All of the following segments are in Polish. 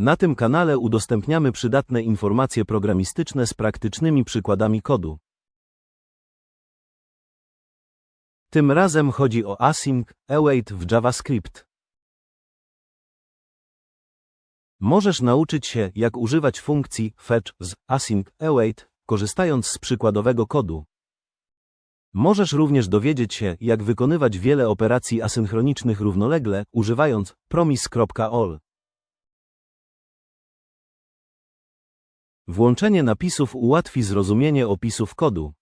Na tym kanale udostępniamy przydatne informacje programistyczne z praktycznymi przykładami kodu. Tym razem chodzi o async, await w JavaScript. Możesz nauczyć się, jak używać funkcji fetch z async, await, korzystając z przykładowego kodu. Możesz również dowiedzieć się, jak wykonywać wiele operacji asynchronicznych równolegle, używając promise.all. Włączenie napisów ułatwi zrozumienie opisów kodu.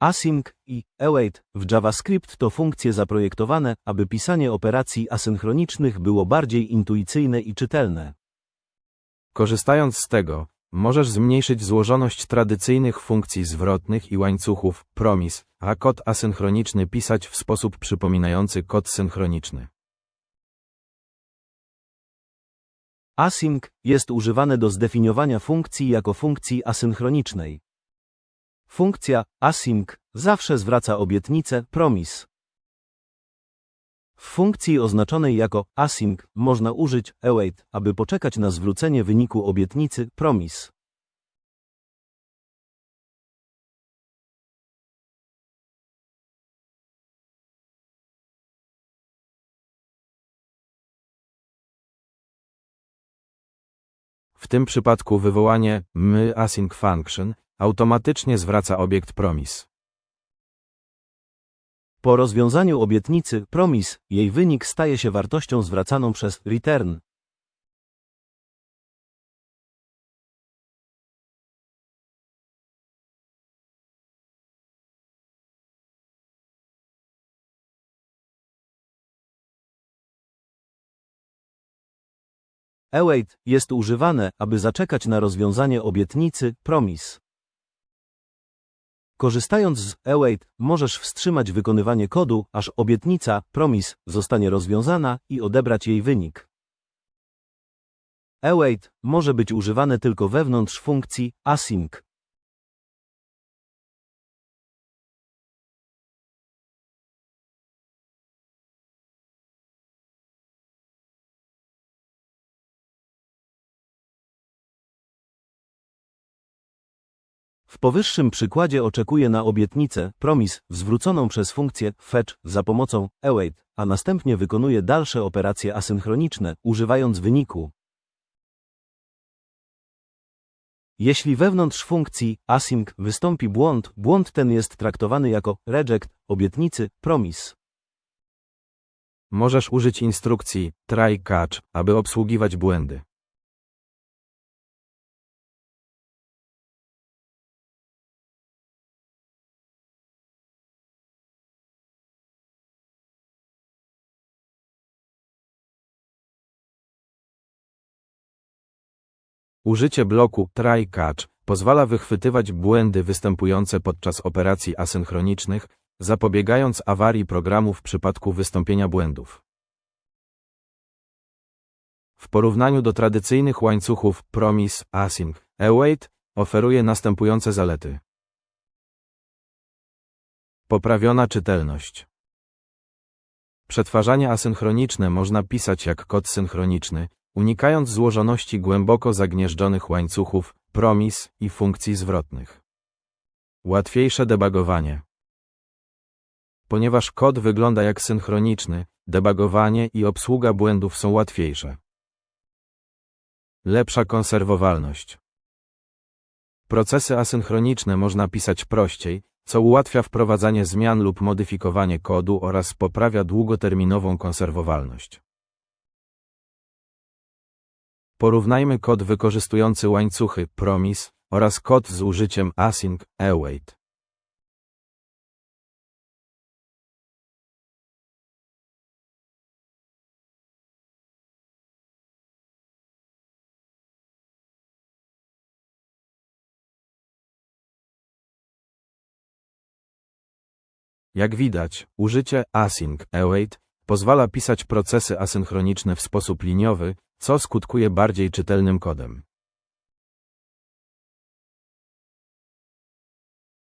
Async i await w JavaScript to funkcje zaprojektowane, aby pisanie operacji asynchronicznych było bardziej intuicyjne i czytelne. Korzystając z tego, możesz zmniejszyć złożoność tradycyjnych funkcji zwrotnych i łańcuchów promis, a kod asynchroniczny pisać w sposób przypominający kod synchroniczny. Async jest używane do zdefiniowania funkcji jako funkcji asynchronicznej. Funkcja async zawsze zwraca obietnicę promise. W funkcji oznaczonej jako async można użyć await, aby poczekać na zwrócenie wyniku obietnicy promise. W tym przypadku wywołanie my async function automatycznie zwraca obiekt promise. Po rozwiązaniu obietnicy promise, jej wynik staje się wartością zwracaną przez return. Await jest używane, aby zaczekać na rozwiązanie obietnicy promise. Korzystając z await, możesz wstrzymać wykonywanie kodu, aż obietnica promise zostanie rozwiązana i odebrać jej wynik. Await może być używane tylko wewnątrz funkcji async. W powyższym przykładzie oczekuję na obietnicę promise zwróconą przez funkcję fetch za pomocą await, a następnie wykonuję dalsze operacje asynchroniczne, używając wyniku. Jeśli wewnątrz funkcji async wystąpi błąd, błąd ten jest traktowany jako reject obietnicy promise. Możesz użyć instrukcji try catch, aby obsługiwać błędy. Użycie bloku try catch pozwala wychwytywać błędy występujące podczas operacji asynchronicznych, zapobiegając awarii programu w przypadku wystąpienia błędów. W porównaniu do tradycyjnych łańcuchów promise, async, await oferuje następujące zalety. Poprawiona czytelność. Przetwarzanie asynchroniczne można pisać jak kod synchroniczny, unikając złożoności głęboko zagnieżdżonych łańcuchów, promis i funkcji zwrotnych. Łatwiejsze debugowanie. Ponieważ kod wygląda jak synchroniczny, debugowanie i obsługa błędów są łatwiejsze. Lepsza konserwowalność. Procesy asynchroniczne można pisać prościej, co ułatwia wprowadzanie zmian lub modyfikowanie kodu oraz poprawia długoterminową konserwowalność. Porównajmy kod wykorzystujący łańcuchy promise oraz kod z użyciem async await. Jak widać, użycie async await pozwala pisać procesy asynchroniczne w sposób liniowy, co skutkuje bardziej czytelnym kodem.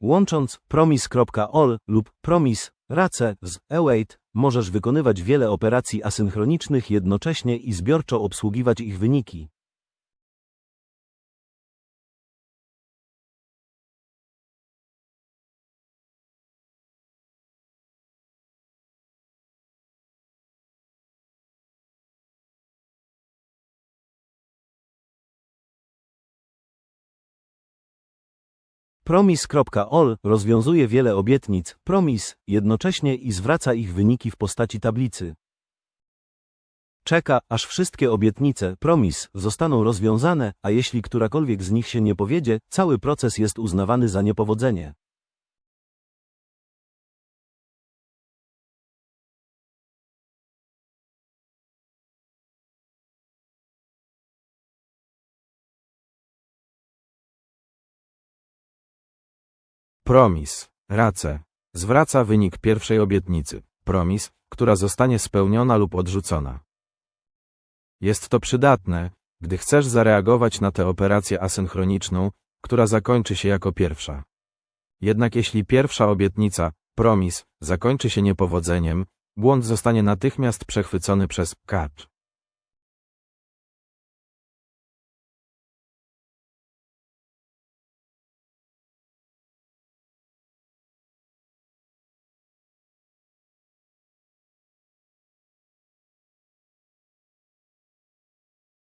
Łącząc promise.all lub promise race z await możesz wykonywać wiele operacji asynchronicznych jednocześnie i zbiorczo obsługiwać ich wyniki. Promis.ol rozwiązuje wiele obietnic Promis jednocześnie i zwraca ich wyniki w postaci tablicy. Czeka, aż wszystkie obietnice Promis zostaną rozwiązane, a jeśli którakolwiek z nich się nie powiedzie, cały proces jest uznawany za niepowodzenie. Promis, race. Zwraca wynik pierwszej obietnicy. Promis, która zostanie spełniona lub odrzucona. Jest to przydatne, gdy chcesz zareagować na tę operację asynchroniczną, która zakończy się jako pierwsza. Jednak jeśli pierwsza obietnica, promis, zakończy się niepowodzeniem, błąd zostanie natychmiast przechwycony przez catch.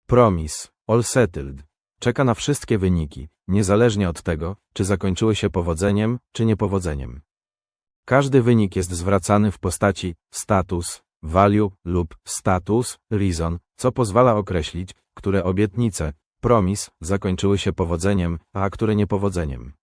Promis, all settled. Czeka na wszystkie wyniki, niezależnie od tego, czy zakończyły się powodzeniem, czy niepowodzeniem. Każdy wynik jest zwracany w postaci status, value lub status, reason, co pozwala określić, które obietnice, promis, zakończyły się powodzeniem, a które niepowodzeniem.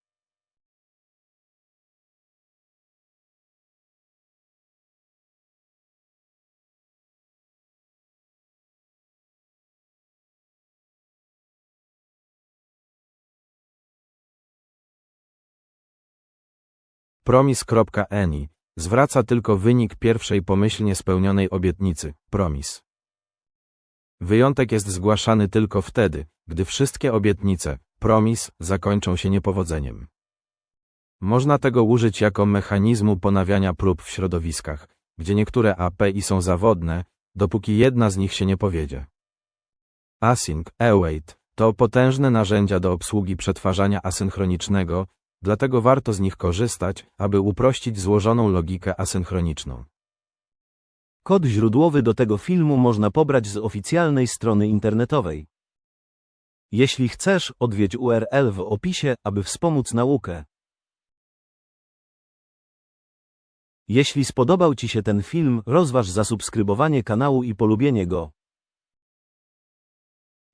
Promis.any zwraca tylko wynik pierwszej pomyślnie spełnionej obietnicy, promis. Wyjątek jest zgłaszany tylko wtedy, gdy wszystkie obietnice, promis, zakończą się niepowodzeniem. Można tego użyć jako mechanizmu ponawiania prób w środowiskach, gdzie niektóre API są zawodne, dopóki jedna z nich się nie powiedzie. Async, await, to potężne narzędzia do obsługi przetwarzania asynchronicznego, dlatego warto z nich korzystać, aby uprościć złożoną logikę asynchroniczną. Kod źródłowy do tego filmu można pobrać z oficjalnej strony internetowej. Jeśli chcesz, odwiedź URL w opisie, aby wspomóc naukę. Jeśli spodobał Ci się ten film, rozważ zasubskrybowanie kanału i polubienie go.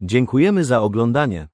Dziękujemy za oglądanie.